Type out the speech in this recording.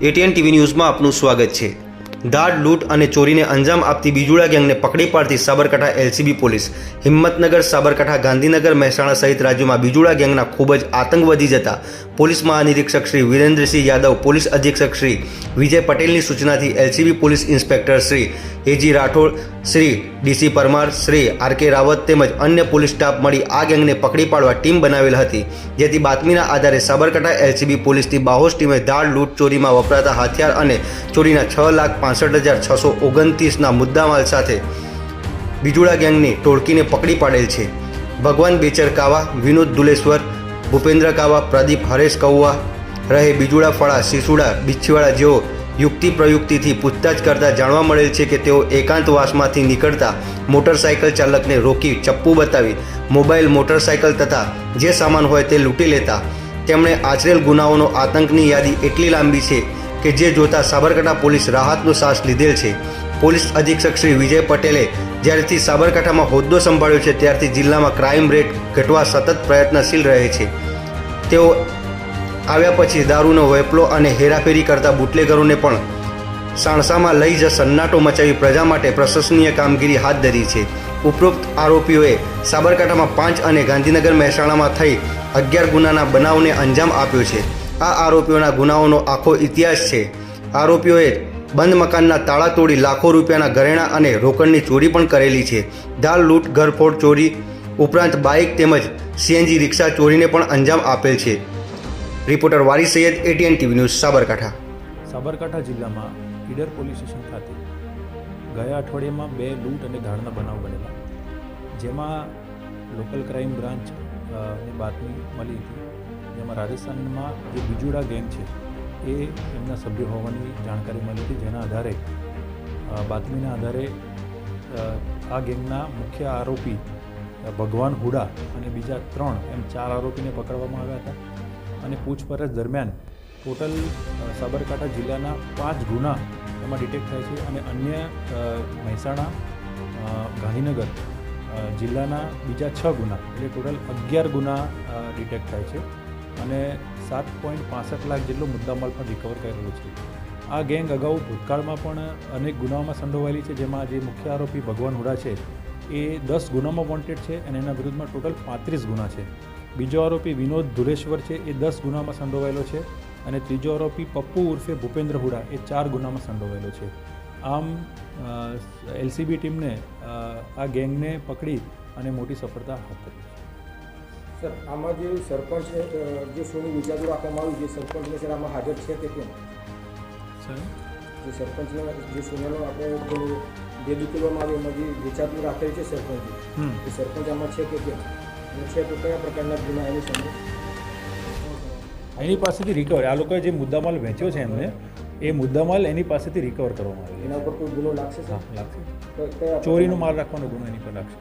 ATN TV ન્યૂઝમાં આપનું સ્વાગત છે. દાઢ, લૂંટ અને ચોરીને અંજામ આપતી બીજુડા ગેંગને પકડી પાડતી સાબરકાંઠા એલસીબી પોલીસ. હિંમતનગર, સાબરકાંઠા, ગાંધીનગર મહેસાણા સહિત રાજ્યમાં બીજુડા ગેંગના ખૂબ જ આતંક વધી જતા પોલીસ મહાનિરીક્ષક શ્રી વિરેન્દ્રસિંહ યાદવ, પોલીસ અધિક્ષક શ્રી વિજય પટેલની સૂચનાથી LCB police inspector Shri A G Rathod, Shri D C Parmar, Shri R K Rawat તેમજ અન્ય પોલીસ સ્ટાફ મળી આ ગેંગને પકડી પાડવા ટીમ બનાવેલ હતી. જેથી બાતમીના આધારે સાબરકાંઠા એલસીબી પોલીસની બાહોશ ટીમે દાળ લૂંટ, ચોરીમાં વપરાતા હથિયાર અને ચોરીના છ લાખ પાસઠ હજાર છસો ઓગણત્રીસના મુદ્દામાલ સાથે બીજુડા ગેંગની ટોળકીને પકડી પાડેલ છે. ભગવાન બેચર કાવા, વિનોદ દુલેશ્વર, ભૂપેન્દ્ર કાવા, પ્રદીપ હરેશ કૌવા રહે બીજુડા ફળા સિસુડા બિચ્છીવાળા જેઓ યુક્તિ પ્રયુક્તિથી પૂછતાછ કરતા જાણવા મળેલ છે કે તેઓ એકાંતવાસમાંથી નીકળતા મોટરસાયકલ ચાલકને રોકી ચપ્પુ બતાવી મોબાઈલ, મોટરસાયકલ તથા જે સામાન હોય તે લૂંટી લેતા. તેમણે આચરેલ ગુનાઓનો આતંકની યાદી એટલી લાંબી છે કે જે જોતા સાબરકાંઠા પોલીસ રાહતનો શ્વાસ લીધેલ છે. પોલીસ અધિક્ષક શ્રી વિજય પટેલે જ્યારથી સાબરકાંઠામાં હોદ્દો સંભાળ્યો છે, ત્યારથી જિલ્લામાં ક્રાઇમ રેટ ઘટવા સતત પ્રયત્નશીલ રહે છે. તેઓ આવ્યા પછી દારૂનો વેપલો અને હેરાફેરી કરતા બુટલેગરોને પણ સાણસામાં લઈ જ સન્નાટો મચાવી પ્રજા માટે પ્રશંસનીય કામગીરી હાથ ધરી છે. ઉપરોક્ત આરોપીઓએ સાબરકાંઠામાં પાંચ અને ગાંધીનગર મહેસાણામાં થઈ અગિયાર ગુનાના બનાવને અંજામ આપ્યો છે. આ આરોપીઓના ગુનાઓનો આખો ઇતિહાસ છે. આરોપીઓએ બંધ મકાનના તાળા તોડી લાખો રૂપિયાના ઘરેણાં અને રોકડની ચોરી પણ કરેલી છે. દાળ લૂંટ, ઘરફોડ ચોરી ઉપરાંત બાઇક તેમજ સીએનજી રિક્ષા ચોરીને પણ અંજામ આપેલ છે. Reporter Vari Saiyed, ATN TV news, Sabarkantha. Sabarkantha જિલ્લામાં ઈડર પોલીસ સ્ટેશન ખાતે ગયા અઠવાડિયામાં બે લૂંટ અને ધાડના બનાવ બનેલા. જેમાં લોકલ ક્રાઇમ બ્રાન્ચ બાતમી મળી હતી. જેમાં રાજસ્થાનમાં જે બીજુડા ગેંગ છે, એ એમના સભ્ય હોવાની જાણકારી મળી હતી, જેના આધારે બાતમીના આધારે આ ગેંગના મુખ્ય આરોપી ભગવાન હુડા અને બીજા ત્રણ એમ ચાર આરોપીને પકડવામાં આવ્યા હતા. અને પૂછપરછ દરમિયાન ટોટલ સાબરકાંઠા જિલ્લાના પાંચ ગુના એમાં ડિટેક્ટ થાય છે અને અન્ય મહેસાણા ગાંધીનગર જિલ્લાના બીજા છ ગુના, એટલે ટોટલ અગિયાર ગુના ડિટેક્ટ થાય છે. અને સાત પોઈન્ટ પાસઠ લાખ જેટલો મુદ્દામાલ પણ રિકવર કરેલો છે. આ ગેંગ અગાઉ ભૂતકાળમાં પણ અનેક ગુનાઓમાં સંડોવાયેલી છે, જેમાં જે મુખ્ય આરોપી ભગવાન હુડા છે. એ દસ ગુનામાં વોન્ટેડ છે અને એના વિરુદ્ધમાં ટોટલ પાંત્રીસ ગુના છે. બીજો આરોપી વિનોદ ધુરેશ્વર છે, એ દસ ગુનામાં સંડોવાયેલો છે. અને ત્રીજો આરોપી પપ્પુ ઉર્ફે ભૂપેન્દ્ર હુડા એ ચાર ગુનામાં સંડોવાયેલો છે. આમ એલસીબી ટીમને આ ગેંગને પકડી અને મોટી સફળતા હાથ ધરી છે. સર આમાં જે સરપંચ જે સોનું વિચારું રાખવામાં આવ્યું છે સરપંચને સર આમાં હાજર છે કે કેમ જે સરપંચને જે સોનાનો આપણે જે દુકેલવામાં આવ્યો એમાં જે વિચારતું રાખેલ છે સરપંચે એ સરપંચ આમાં છે કે કેમ? અને છે તો કયા પ્રકારના ગુના એની સામે? એની પાસેથી રિકવર આ લોકોએ જે મુદ્દામાલ વેચ્યો છે એમને એ મુદ્દામાલ એની પાસેથી રિકવર કરવામાં આવ્યો એના ઉપર કોઈ ગુનો લાગશે લાગશે. ચોરીનો માલ રાખવાનો ગુનો એની પર લાગશે.